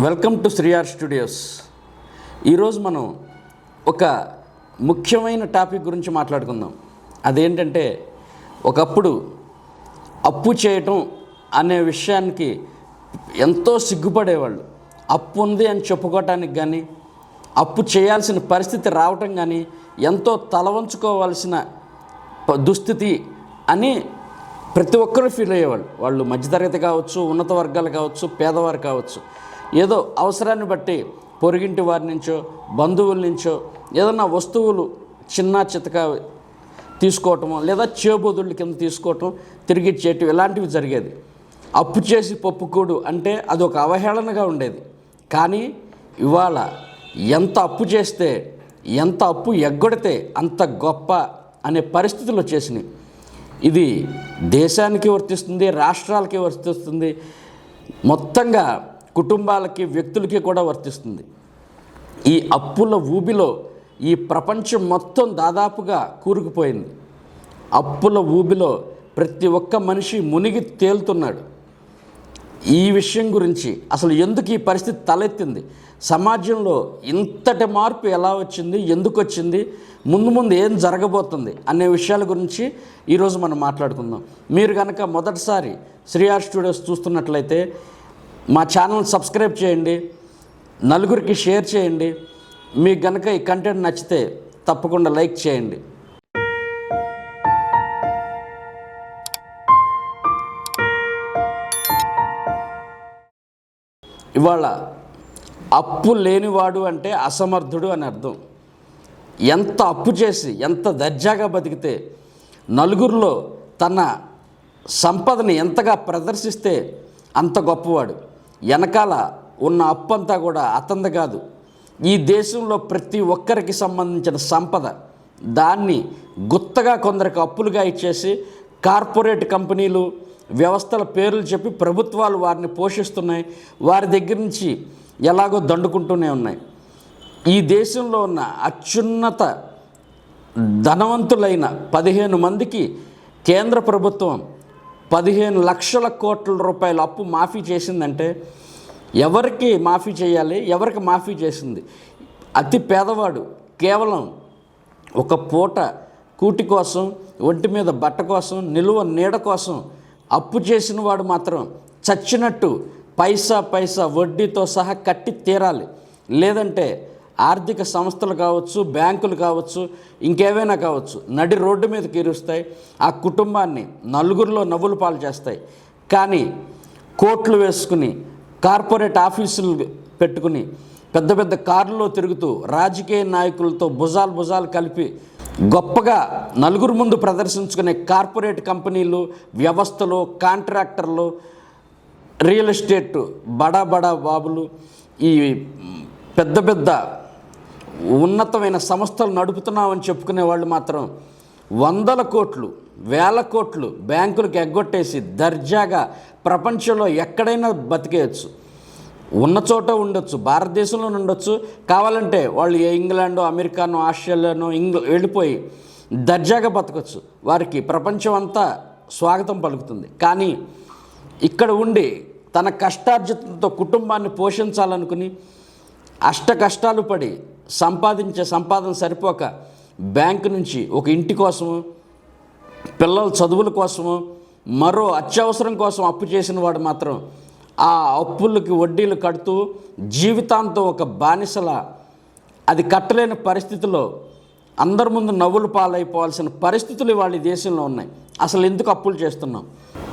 Welcome to శ్రీఆర్ studios. ఈరోజు మనం ఒక ముఖ్యమైన టాపిక్ గురించి మాట్లాడుకుందాం. అదేంటంటే ఒకప్పుడు అప్పు చేయటం అనే విషయానికి ఎంతో సిగ్గుపడేవాళ్ళు. అప్పు ఉంది అని చెప్పుకోవటానికి కానీ అప్పు చేయాల్సిన పరిస్థితి రావటం కానీ ఎంతో తలవంచుకోవాల్సిన దుస్థితి అని ప్రతి ఒక్కరూ ఫీల్ అయ్యేవాళ్ళు. వాళ్ళు మధ్యతరగతి కావచ్చు ఉన్నత వర్గాలు కావచ్చు పేదవారు కావచ్చు. ఏదో అవసరాన్ని బట్టి పొరుగింటి వారి నుంచో బంధువుల నుంచో ఏదన్నా వస్తువులు చిన్న చితక తీసుకోవటం లేదా చేబోదుళ్ళ కింద తీసుకోవటం తిరిగి ఇచ్చేయటం ఇలాంటివి జరిగేది. అప్పు చేసి పప్పుకూడు అంటే అది ఒక అవహేళనగా ఉండేది. కానీ ఇవాళ ఎంత అప్పు చేస్తే ఎంత అప్పు ఎగ్గొడితే అంత గొప్ప అనే పరిస్థితులు వచ్చేసినాయి. ఇది దేశానికి వర్తిస్తుంది రాష్ట్రాలకి వర్తిస్తుంది మొత్తంగా కుటుంబాలకి వ్యక్తులకి కూడా వర్తిస్తుంది. ఈ అప్పుల ఊబిలో ఈ ప్రపంచం మొత్తం దాదాపుగా కూరుకుపోయింది. అప్పుల ఊబిలో ప్రతి ఒక్క మనిషి మునిగి తేలుతున్నాడు. ఈ విషయం గురించి అసలు ఎందుకు ఈ పరిస్థితి తలెత్తింది? సమాజంలో ఇంతటి మార్పు ఎలా వచ్చింది? ఎందుకు వచ్చింది? ముందు ముందు ఏం జరగబోతుంది అనే విషయాల గురించి ఈరోజు మనం మాట్లాడుకుందాం. మీరు కనుక మొదటిసారి శ్రీఆర్ స్టూడియోస్ చూస్తున్నట్లయితే మా ఛానల్ సబ్స్క్రైబ్ చేయండి నలుగురికి షేర్ చేయండి మీకు కనుక ఈ కంటెంట్ నచ్చితే తప్పకుండా లైక్ చేయండి. ఇవాళ అప్పు లేనివాడు అంటే అసమర్థుడు అని అర్థం. ఎంత అప్పు చేసి ఎంత దర్జాగా బతికితే నలుగురిలో తన సంపదని ఎంతగా ప్రదర్శిస్తే అంత గొప్పవాడు. వెనకాల ఉన్న అప్పు అంతా కూడా అతంది కాదు. ఈ దేశంలో ప్రతి ఒక్కరికి సంబంధించిన సంపద. దాన్ని గుత్తగా కొందరికి అప్పులుగా ఇచ్చేసి కార్పొరేట్ కంపెనీలు వ్యవస్థల పేర్లు చెప్పి ప్రభుత్వాలు వారిని పోషిస్తున్నాయి. వారి దగ్గర నుంచి ఎలాగో దండుకుంటూనే ఉన్నాయి. ఈ దేశంలో ఉన్న అత్యున్నత ధనవంతులైన పదిహేను మందికి కేంద్ర ప్రభుత్వం పదిహేను లక్షల కోట్ల రూపాయల అప్పు మాఫీ చేసిందంటే ఎవరికి మాఫీ చేయాలి? ఎవరికి మాఫీ చేసింది? అతి పేదవాడు కేవలం ఒక పూట కూటి కోసం ఒంటి మీద బట్ట కోసం నిలువ నీడ కోసం అప్పు చేసిన వాడు మాత్రం చచ్చినట్టు పైసా పైసా వడ్డీతో సహా కట్టి తీరాలి. లేదంటే ఆర్థిక సంస్థలు కావచ్చు బ్యాంకులు కావచ్చు ఇంకేవైనా కావచ్చు నడి రోడ్డు మీద కీరుస్తాయి. ఆ కుటుంబాన్ని నలుగురిలో నవ్వులు పాలు చేస్తాయి. కానీ కోట్లు వేసుకుని కార్పొరేట్ ఆఫీసులు పెట్టుకుని పెద్ద పెద్ద కార్లలో తిరుగుతూ రాజకీయ నాయకులతో భుజాలు భుజాలు కలిపి గొప్పగా నలుగురు ముందు ప్రదర్శించుకునే కార్పొరేట్ కంపెనీలు వ్యవస్థలు కాంట్రాక్టర్లు రియల్ ఎస్టేట్ బడా బడా బాబులు ఈ పెద్ద పెద్ద ఉన్నతమైన సంస్థలు నడుపుతున్నామని చెప్పుకునే వాళ్ళు మాత్రం వందల కోట్లు వేల కోట్లు బ్యాంకులకు ఎగ్గొట్టేసి దర్జాగా ప్రపంచంలో ఎక్కడైనా బతికేయచ్చు. ఉన్న చోట ఉండొచ్చు భారతదేశంలో ఉండొచ్చు. కావాలంటే వాళ్ళు ఏ ఇంగ్లాండో అమెరికానో ఆస్ట్రేలియానో ఇంగ్ల వెళ్ళిపోయి దర్జాగా బతకచ్చు. వారికి ప్రపంచం అంతా స్వాగతం పలుకుతుంది. కానీ ఇక్కడ ఉండి తన కష్టార్జితంతో కుటుంబాన్ని పోషించాలనుకుని అష్ట కష్టాలు పడి సంపాదించే సంపాదన సరిపోక బ్యాంకు నుంచి ఒక ఇంటి కోసము పిల్లల చదువుల కోసము మరో అత్యవసరం కోసం అప్పు చేసిన వాడు మాత్రం ఆ అప్పులకి వడ్డీలు కడుతూ జీవితాంతం ఒక బానిసల అది కట్టలేని పరిస్థితిలో అందరి ముందు నవ్వులు పాలైపోవాల్సిన పరిస్థితులు ఇవాళ ఈ దేశంలో ఉన్నాయి. అసలు ఎందుకు అప్పులు చేస్తున్నాం?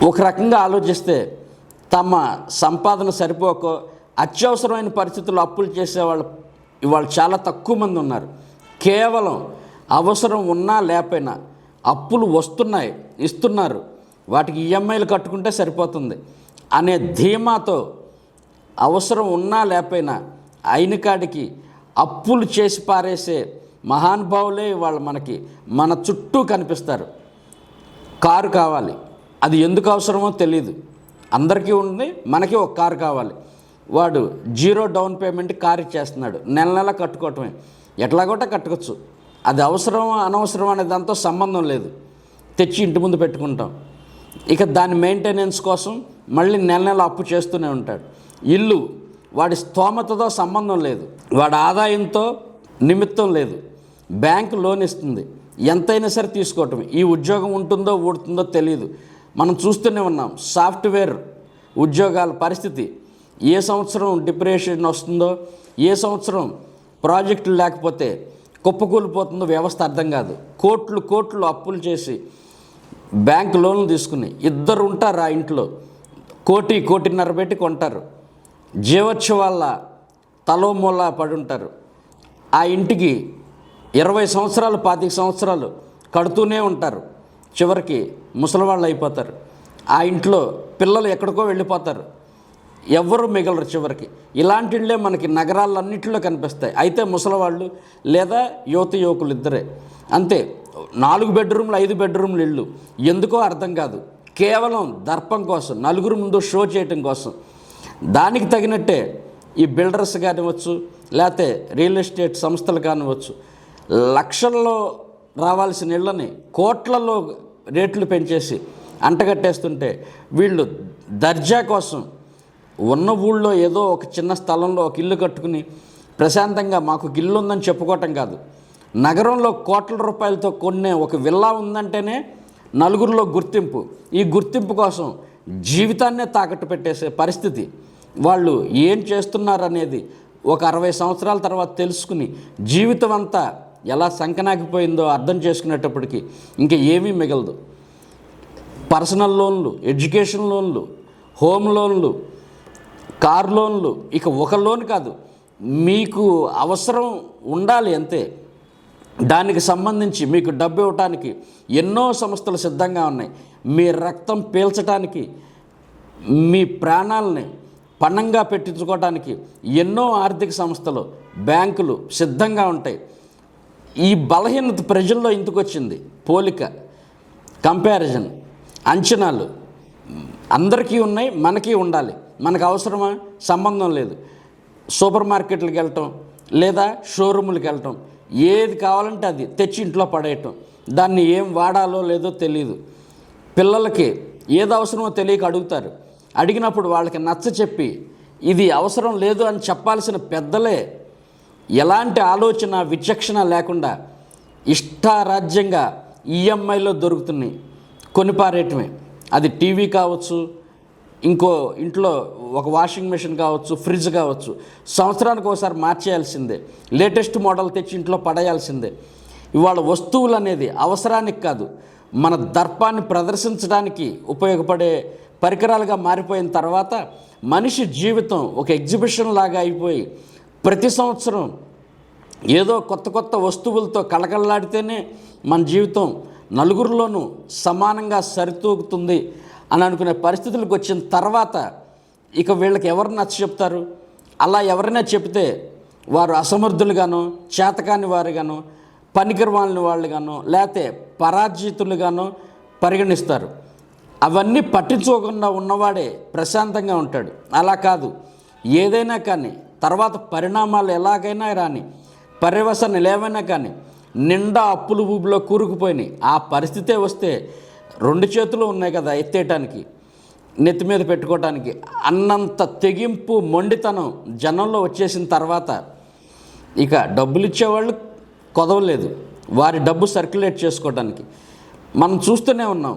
ఒక రకంగా ఆలోచిస్తే తమ సంపాదన సరిపోక అత్యవసరమైన పరిస్థితుల్లో అప్పులు చేసేవాళ్ళు ఇవాళ చాలా తక్కువ మంది ఉన్నారు. కేవలం అవసరం ఉన్నా లేకపోయినా అప్పులు వస్తున్నాయి ఇస్తున్నారు. వాటికి ఈఎంఐలు కట్టుకుంటే సరిపోతుంది. అనే ధీమాతో అవసరం ఉన్నా లేకపోయినా అయిన కాడికి అప్పులు చేసి పారేసే మహానుభావులే వాళ్ళు మనకి మన చుట్టూ కనిపిస్తారు. కారు కావాలి. అది ఎందుకు అవసరమో తెలియదు అందరికీ ఉంది మనకి ఒక కారు కావాలి. వాడు జీరో డౌన్ పేమెంట్ కారు ఇచ్చేస్తున్నాడు. నెల నెల కట్టుకోవటమే. ఎట్లాగోట కట్టుకోవచ్చు. అది అవసరం అనవసరం అనే దాంతో సంబంధం లేదు. తెచ్చి ఇంటి ముందు పెట్టుకుంటాం. ఇక దాని మెయింటెనెన్స్ కోసం మళ్ళీ నెల నెల అప్పు చేస్తూనే ఉంటాడు. ఇల్లు వాడి స్తోమతతో సంబంధం లేదు. వాడి ఆదాయంతో నిమిత్తం లేదు. బ్యాంకు లోన్ ఇస్తుంది. ఎంతైనా సరే తీసుకోవటం ఈ ఉద్యోగం ఉంటుందో ఊడుతుందో తెలియదు మనం చూస్తూనే ఉన్నాం. సాఫ్ట్వేర్ ఉద్యోగాల పరిస్థితి. ఏ సంవత్సరం డిప్రెషన్ వస్తుందో ఏ సంవత్సరం ప్రాజెక్టులు లేకపోతే కుప్పకూలిపోతుందో వ్యవస్థ అర్థం కాదు. కోట్లు కోట్లు అప్పులు చేసి బ్యాంక్ లోన్లు తీసుకుని ఇద్దరు ఉంటారు ఆ ఇంట్లో? కోటి కోటిన్నర పెట్టి కొంటారు. జీవోత్సవాల తలో మూల పడి ఉంటారు ఆ ఇంటికి ఇరవై సంవత్సరాలు పాతిక సంవత్సరాలు కడుతూనే ఉంటారు. చివరికి ముసలివాళ్ళు అయిపోతారు. ఆ ఇంట్లో పిల్లలు ఎక్కడికో వెళ్ళిపోతారు. ఎవ్వరు మిగలరు చివరికి. ఇలాంటి ఇళ్ళే మనకి నగరాలన్నింటిలో కనిపిస్తాయి. అయితే ముసలివాళ్ళు లేదా యువత యువకులు ఇద్దరే. అంతే. నాలుగు బెడ్రూమ్లు ఐదు బెడ్రూమ్లు ఇళ్ళు. ఎందుకో అర్థం కాదు. కేవలం దర్పం కోసం నలుగురు ముందు షో చేయటం కోసం. దానికి తగినట్టే ఈ బిల్డర్స్ కానివచ్చు లేకపోతే రియల్ ఎస్టేట్ సంస్థలు కానివచ్చు లక్షల్లో రావాల్సిన ఇళ్ళని కోట్లలో రేట్లు పెంచేసి అంటగట్టేస్తుంటే వీళ్ళు దర్జా కోసం ఉన్న ఊళ్ళో ఏదో ఒక చిన్న స్థలంలో ఒక ఇల్లు కట్టుకుని ప్రశాంతంగా మాకు గిల్లు ఇల్లు ఉందని చెప్పుకోవటం కాదు. నగరంలో కోట్ల రూపాయలతో కొనే ఒక విల్లా ఉందంటేనే నలుగురిలో గుర్తింపు. ఈ గుర్తింపు కోసం జీవితాన్నే తాకట్టు పెట్టేసే పరిస్థితి. వాళ్ళు ఏం చేస్తున్నారనేది ఒక అరవై సంవత్సరాల తర్వాత తెలుసుకుని జీవితం అంతా ఎలా సంకనాకిపోయిందో అర్థం చేసుకునేటప్పటికి ఇంకా ఏమీ మిగలదు. పర్సనల్ లోన్లు ఎడ్యుకేషన్ లోన్లు హోమ్ లోన్లు కార్ లోన్లు ఇక ఒక లోన్ కాదు. మీకు అవసరం ఉండాలి అంతే. దానికి సంబంధించి మీకు డబ్బు ఇవ్వటానికి ఎన్నో సంస్థలు సిద్ధంగా ఉన్నాయి. మీ రక్తం పీల్చడానికి మీ ప్రాణాలని పణంగా పెట్టించుకోవడానికి ఎన్నో ఆర్థిక సంస్థలు బ్యాంకులు సిద్ధంగా ఉంటాయి. ఈ బలహీనత ప్రజల్లో ఇందుకు వచ్చింది పోలిక కంపారిజన్ అంచనాలు అందరికీ ఉన్నాయి మనకి ఉండాలి. మనకు అవసరమా? సంబంధం లేదు. సూపర్ మార్కెట్లకు వెళ్ళటం లేదా షోరూములకు వెళ్ళటం. ఏది కావాలంటే అది తెచ్చి ఇంట్లో పడేయటం. దాన్ని ఏం వాడాలో లేదో తెలియదు పిల్లలకి ఏది అవసరమో తెలియక అడుగుతారు. అడిగినప్పుడు వాళ్ళకి నచ్చ చెప్పి ఇది అవసరం లేదు అని చెప్పాల్సిన పెద్దలే ఎలాంటి ఆలోచన విచక్షణ లేకుండా ఇష్టారాజ్యంగా ఈఎంఐలో దొరుకుతున్నాయి. కొనిపారేయటమే. అది టీవీ కావచ్చు ఇంకో ఇంట్లో ఒక వాషింగ్ మెషిన్ కావచ్చు ఫ్రిడ్జ్ కావచ్చు సంవత్సరానికి ఒకసారి మార్చేయాల్సిందే. లేటెస్ట్ మోడల్ తెచ్చి ఇంట్లో పడేయాల్సిందే. ఇవాళ వస్తువులు అనేది అవసరానికి కాదు మన దర్పాన్ని ప్రదర్శించడానికి ఉపయోగపడే పరికరాలుగా మారిపోయిన తర్వాత మనిషి జీవితం ఒక ఎగ్జిబిషన్ లాగా అయిపోయి ప్రతి సంవత్సరం ఏదో కొత్త కొత్త వస్తువులతో కళకళలాడితేనే మన జీవితం నలుగురిలోనూ సమానంగా సరితూగుతుంది అని అనుకునే పరిస్థితులకు వచ్చిన తర్వాత ఇక వీళ్ళకి ఎవరు నచ్చ చెప్తారు? అలా ఎవరైనా చెప్తే వారు అసమర్థులుగానో చేతకాని వారుగానో పనికిరవాలని వాళ్ళుగాను లేకపోతే పరాజితులుగానో పరిగణిస్తారు. అవన్నీ పట్టించుకోకుండా ఉన్నవాడే ప్రశాంతంగా ఉంటాడు. అలా కాదు. ఏదైనా కానీ తర్వాత పరిణామాలు ఎలాగైనా రాని పర్యవసన లేవైనా కానీ నిండా అప్పులు ఊబిలో కూరుకుపోయినాయి. ఆ పరిస్థితే వస్తే రెండు చేతులు ఉన్నాయి కదా ఎత్తేయటానికి. నెత్తి మీద పెట్టుకోవటానికి అన్నంత తెగింపు మొండితనం జనంలో వచ్చేసిన తర్వాత ఇక డబ్బులు ఇచ్చేవాళ్ళు కొదవలేదు. వారి డబ్బు సర్క్యులేట్ చేసుకోవడానికి మనం చూస్తూనే ఉన్నాం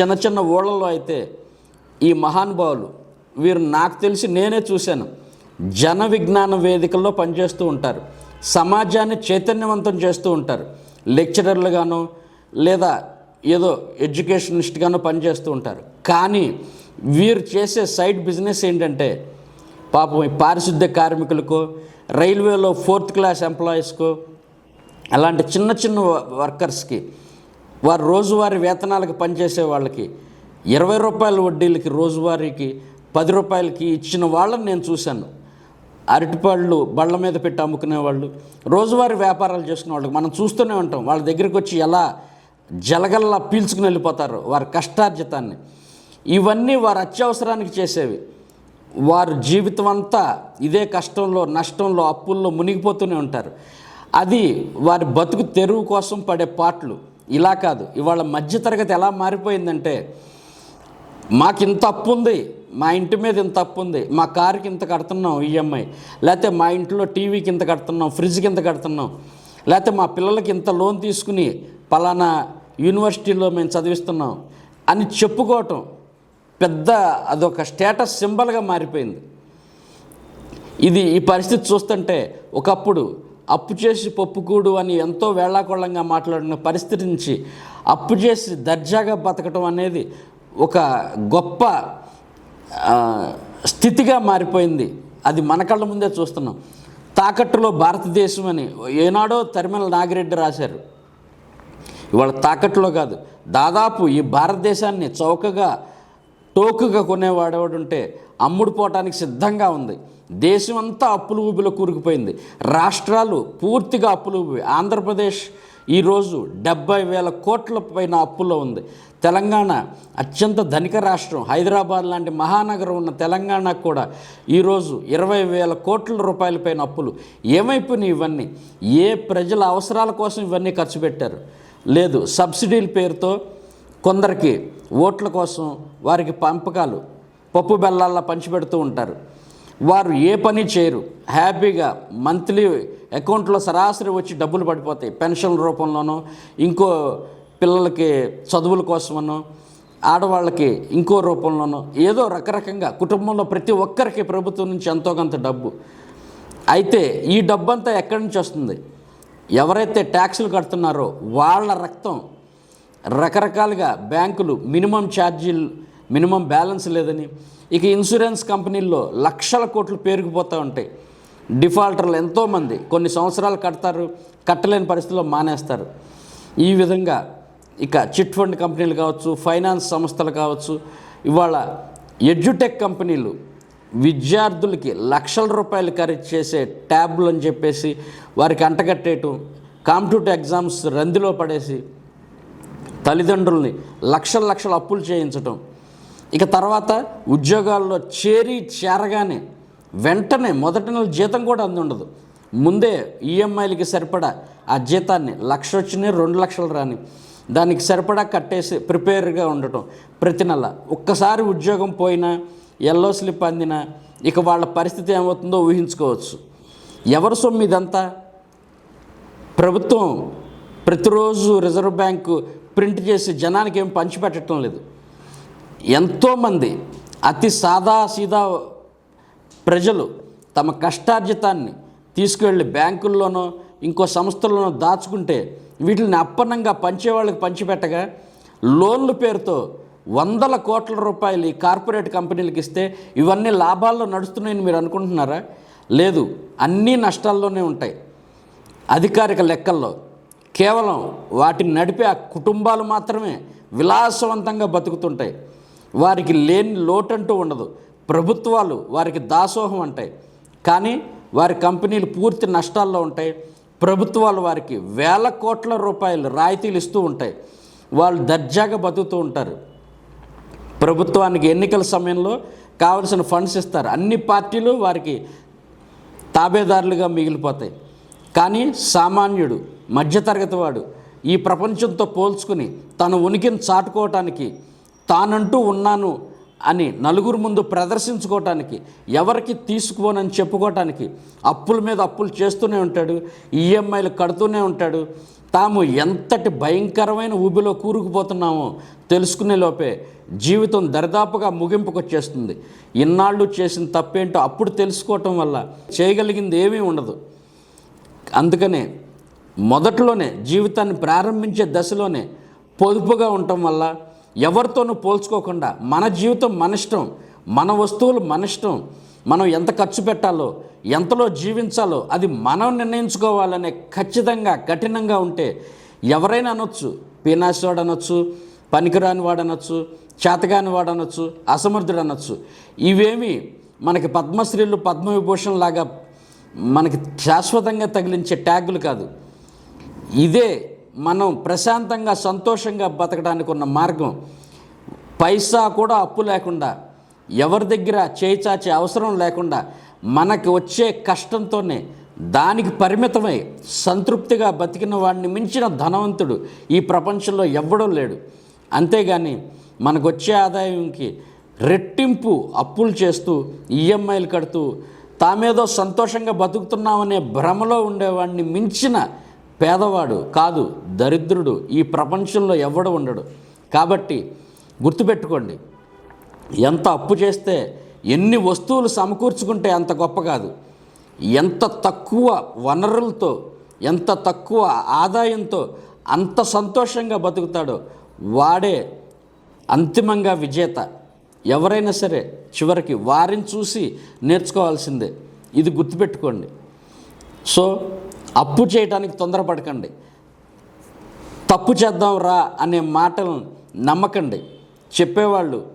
చిన్న చిన్న ఊళ్ళలో అయితే ఈ మహానుభావులు వీరు నాకు తెలిసి నేనే చూశాను. జన విజ్ఞాన వేదికల్లో పనిచేస్తూ ఉంటారు. సమాజాన్ని చైతన్యవంతం చేస్తూ ఉంటారు. లెక్చరర్లుగానో లేదా ఏదో ఎడ్యుకేషనిస్ట్గానో పనిచేస్తూ ఉంటారు. కానీ వీరు చేసే సైడ్ బిజినెస్ ఏంటంటే పాపం ఈ పారిశుద్ధ్య కార్మికులకో రైల్వేలో ఫోర్త్ క్లాస్ ఎంప్లాయీస్కు అలాంటి చిన్న చిన్న వర్కర్స్కి వారు రోజువారీ వేతనాలకు పనిచేసే వాళ్ళకి ఇరవై రూపాయల వడ్డీలకి రోజువారీకి పది రూపాయలకి ఇచ్చిన వాళ్ళని నేను చూశాను. అరటిపళ్ళు బళ్ళ మీద పెట్టి అమ్ముకునే వాళ్ళు రోజువారీ వ్యాపారాలు చేసుకునే వాళ్ళకి మనం చూస్తూనే ఉంటాం. వాళ్ళ దగ్గరికి వచ్చి ఎలా జలగల్లా పీల్చుకుని వెళ్ళిపోతారు వారి కష్టార్జితాన్ని. ఇవన్నీ వారు అత్యవసరానికి చేసేవి. వారు జీవితం అంతా ఇదే కష్టంలో నష్టంలో అప్పుల్లో మునిగిపోతూనే ఉంటారు. అది వారి బతుకు తెరువు కోసం పడే పాటలు. ఇలా కాదు ఇవాళ మధ్యతరగతి ఎలా మారిపోయిందంటే మాకు ఇంత అప్పు ఉంది మా ఇంటి మీద ఇంత అప్పు ఉంది మా కారుకి ఇంత కడుతున్నాం ఈఎంఐ లేకపోతే మా ఇంట్లో టీవీకి ఇంత కడుతున్నాం ఫ్రిడ్జ్కి ఇంత కడుతున్నాం లేకపోతే మా పిల్లలకి ఇంత లోన్ తీసుకుని పలానా యూనివర్సిటీలో మేము చదివిస్తున్నాం అని చెప్పుకోవటం. పెద్ద అదొక స్టేటస్ సింబల్గా మారిపోయింది. ఇది ఈ పరిస్థితి చూస్తుంటే ఒకప్పుడు అప్పు చేసి పప్పుకూడు అని ఎంతో వేళాకోళంగా మాట్లాడిన పరిస్థితి నుంచి అప్పు చేసి దర్జాగా బతకటం అనేది ఒక గొప్ప స్థితిగా మారిపోయింది. అది మన కళ్ళ ముందే చూస్తున్నాం. తాకట్టులో భారతదేశం అని ఏనాడో తరిమల నాగిరెడ్డి రాశారు. ఇవాళ తాకట్టులో కాదు దాదాపు ఈ భారతదేశాన్ని చౌకగా టోకుగా కొనేవాడేవాడు ఉంటే అమ్ముడు పోవటానికి సిద్ధంగా ఉంది. దేశం అంతా అప్పులు ఊబిలో కూరుకుపోయింది. రాష్ట్రాలు పూర్తిగా అప్పులు ఊబి ఆంధ్రప్రదేశ్ ఈరోజు డెబ్బై వేల కోట్ల పైన అప్పుల్లో ఉంది. తెలంగాణ అత్యంత ధనిక రాష్ట్రం. హైదరాబాద్ లాంటి మహానగరం ఉన్న తెలంగాణకు కూడా ఈరోజు ఇరవై వేల కోట్ల రూపాయల పైన అప్పులు. ఏమైపోయినాయి ఇవన్నీ? ఏ ప్రజల అవసరాల కోసం ఇవన్నీ ఖర్చు పెట్టారు? లేదు సబ్సిడీల పేరుతో కొందరికి ఓట్ల కోసం వారికి పంపకాలు పప్పు బెల్లాల్లా పంచిపెడుతూ ఉంటారు. వారు ఏ పని చేయరు. హ్యాపీగా మంత్లీ అకౌంట్లో సరాసరి వచ్చి డబ్బులు పడిపోతాయి. పెన్షన్ రూపంలోనో ఇంకో పిల్లలకి చదువుల కోసమనో ఆడవాళ్ళకి ఇంకో రూపంలోనో ఏదో రకరకంగా కుటుంబంలో ప్రతి ఒక్కరికి ప్రభుత్వం నుంచి ఎంతో కొంత డబ్బు. అయితే ఈ డబ్బంతా ఎక్కడి నుంచి వస్తుంది? ఎవరైతే ట్యాక్సులు కడుతున్నారో వాళ్ళ రక్తం రకరకాలుగా బ్యాంకులు మినిమం ఛార్జీలు మినిమం బ్యాలెన్స్ లేదని ఇక ఇన్సూరెన్స్ కంపెనీల్లో లక్షల కోట్లు పేరుకుపోతూ ఉంటాయి. డిఫాల్టర్లు ఎంతోమంది కొన్ని సంవత్సరాలు కడతారు కట్టలేని పరిస్థితుల్లో మానేస్తారు. ఈ విధంగా ఇక చిట్ ఫండ్ కంపెనీలు కావచ్చు ఫైనాన్స్ సంస్థలు కావచ్చు ఇవాళ ఎడ్యుటెక్ కంపెనీలు విద్యార్థులకి లక్షల రూపాయలు ఖరీదు చేసే ట్యాబ్లు అని చెప్పేసి వారికి అంటగట్టేయటం కాంపిటేటివ్ ఎగ్జామ్స్ రందిలో పడేసి తల్లిదండ్రుల్ని లక్షల లక్షల అప్పులు చేయించటం. ఇక తర్వాత ఉద్యోగాల్లో చేరి చేరగానే వెంటనే మొదటి నెల జీతం కూడా అందుండదు. ముందే ఈఎంఐలకి సరిపడా ఆ జీతాన్ని లక్ష వచ్చినాయి రెండు లక్షలు రాని. దానికి సరిపడా కట్టేసి ప్రిపేర్గా ఉండటం. ప్రతి నెల ఒక్కసారి ఉద్యోగం పోయినా ఎల్లో స్లిప్ అందినా ఇక వాళ్ళ పరిస్థితి ఏమవుతుందో ఊహించుకోవచ్చు. ఎవరి సొమ్ము ఇదంతా ప్రభుత్వం ప్రతిరోజు రిజర్వ్ బ్యాంకు ప్రింట్ చేసి జనానికి ఏం పంచిపెట్టడం లేదు. ఎంతోమంది అతి సాదా సీదా ప్రజలు తమ కష్టార్జితాన్ని తీసుకువెళ్ళి బ్యాంకుల్లోనో ఇంకో సంస్థల్లోనో దాచుకుంటే వీటిని అప్పన్నంగా పంచేవాళ్ళకి పంచిపెట్టగా లోన్ల పేరుతో వందల కోట్ల రూపాయలు ఈ కార్పొరేట్ కంపెనీలకు ఇస్తే ఇవన్నీ లాభాల్లో నడుస్తున్నాయని మీరు అనుకుంటున్నారా? లేదు అన్నీ నష్టాల్లోనే ఉంటాయి. అధికారిక లెక్కల్లో కేవలం వాటిని నడిపే ఆ కుటుంబాలు మాత్రమే విలాసవంతంగా బతుకుతుంటాయి. వారికి లేని లోటంటూ ఉండదు. ప్రభుత్వాలు వారికి దాసోహం అంటాయి. కానీ వారి కంపెనీలు పూర్తి నష్టాల్లో ఉంటాయి. ప్రభుత్వాలు వారికి వేల కోట్ల రూపాయలు రాయితీలు ఇస్తూ ఉంటాయి. వాళ్ళు దర్జాగా బతుకుతూ ఉంటారు. ప్రభుత్వానికి ఎన్నికల సమయంలో కావలసిన ఫండ్స్ ఇస్తారు. అన్ని పార్టీలు వారికి తాబేదారులుగా మిగిలిపోతాయి. కానీ సామాన్యుడు మధ్యతరగతి వాడు ఈ ప్రపంచంతో పోల్చుకుని తన ఉనికిని చాటుకోవటానికి తానంటూ ఉన్నాను అని నలుగురు ముందు ప్రదర్శించుకోవటానికి ఎవరికి తీసుకోనని చెప్పుకోవటానికి అప్పుల మీద అప్పులు చేస్తూనే ఉంటాడు ఈఎంఐలు కడుతూనే ఉంటాడు. తాము ఎంతటి భయంకరమైన ఊబిలో కూరుకుపోతున్నామో తెలుసుకునే లోపే జీవితం దరిదాపుగా ముగింపుకు వచ్చేస్తుంది. ఇన్నాళ్ళు చేసిన తప్పేంటో అప్పుడు తెలుసుకోవటం వల్ల చేయగలిగింది ఏమీ ఉండదు. అందుకనే మొదట్లోనే జీవితాన్ని ప్రారంభించే దశలోనే పొదుపుగా ఉండటం వల్ల ఎవరితోనూ పోల్చుకోకుండా మన జీవితం మన ఇష్టం మన వస్తువులు మన ఇష్టం మనం ఎంత ఖర్చు పెట్టాలో ఎంతలో జీవించాలో అది మనం నిర్ణయించుకోవాలనే ఖచ్చితంగా కఠినంగా ఉంటే ఎవరైనా అనొచ్చు పీనాసివాడు అనొచ్చు పనికిరాని వాడు అనొచ్చు చేతగాని వాడు అనొచ్చు అసమర్థుడు అనొచ్చు ఇవేమి మనకి పద్మశ్రీలు పద్మవిభూషణ్ లాగా మనకి శాశ్వతంగా తగిలించే ట్యాగులు కాదు. ఇదే మనం ప్రశాంతంగా సంతోషంగా బతకడానికి ఉన్న మార్గం. పైసా కూడా అప్పు లేకుండా ఎవరి దగ్గర చేయిచాచే అవసరం లేకుండా మనకి వచ్చే కష్టంతోనే దానికి పరిమితమై సంతృప్తిగా బతికిన వాడిని మించిన ధనవంతుడు ఈ ప్రపంచంలో ఎవ్వడం లేడు. అంతేగాని మనకు వచ్చే ఆదాయంకి రెట్టింపు అప్పులు చేస్తూ ఈఎంఐలు కడుతూ తామేదో సంతోషంగా బతుకుతున్నామనే భ్రమలో ఉండేవాడిని మించిన పేదవాడు కాదు దరిద్రుడు ఈ ప్రపంచంలో ఎవడు ఉండడు. కాబట్టి గుర్తుపెట్టుకోండి ఎంత అప్పు చేస్తే ఎన్ని వస్తువులు సమకూర్చుకుంటే అంత గొప్ప కాదు. ఎంత తక్కువ వనరులతో ఎంత తక్కువ ఆదాయంతో అంత సంతోషంగా బతుకుతాడో వాడే అంతిమంగా విజేత. ఎవరైనా సరే చివరికి వారిని చూసి నేర్చుకోవాల్సిందే. ఇది గుర్తుపెట్టుకోండి. సో అప్పు చేయడానికి తొందరపడకండి. తప్పు చేద్దాం రా అనే మాటలను నమ్మకండి. చెప్పేవాళ్ళు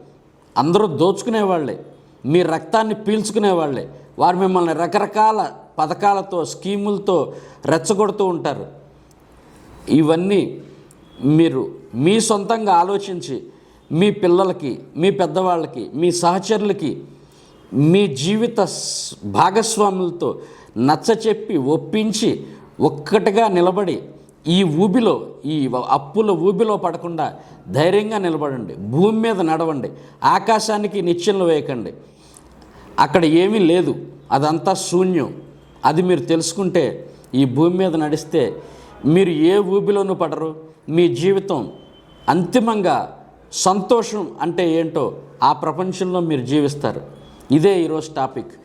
అందరూ దోచుకునేవాళ్ళే. మీ రక్తాన్ని పీల్చుకునేవాళ్ళే. వారు మిమ్మల్ని రకరకాల పథకాలతో స్కీములతో రెచ్చగొడుతూ ఉంటారు. ఇవన్నీ మీరు మీ సొంతంగా ఆలోచించి మీ పిల్లలకి మీ పెద్దవాళ్ళకి మీ సహచరులకి మీ జీవిత భాగస్వాములతో నచ్చచెప్పి ఒప్పించి ఒక్కటిగా నిలబడి ఈ ఊబిలో ఈ అప్పుల ఊబిలో పడకుండా ధైర్యంగా నిలబడండి. భూమి మీద నడవండి. ఆకాశానికి నిచ్చెనలు వేయకండి. అక్కడ ఏమీ లేదు. అదంతా శూన్యం. అది మీరు తెలుసుకుంటే ఈ భూమి మీద నడిస్తే మీరు ఏ ఊబిలోనూ పడరు. మీ జీవితం అంతిమంగా సంతోషం అంటే ఏంటో ఆ ప్రపంచంలో మీరు జీవిస్తారు. ఇదే ఈరోజు టాపిక్.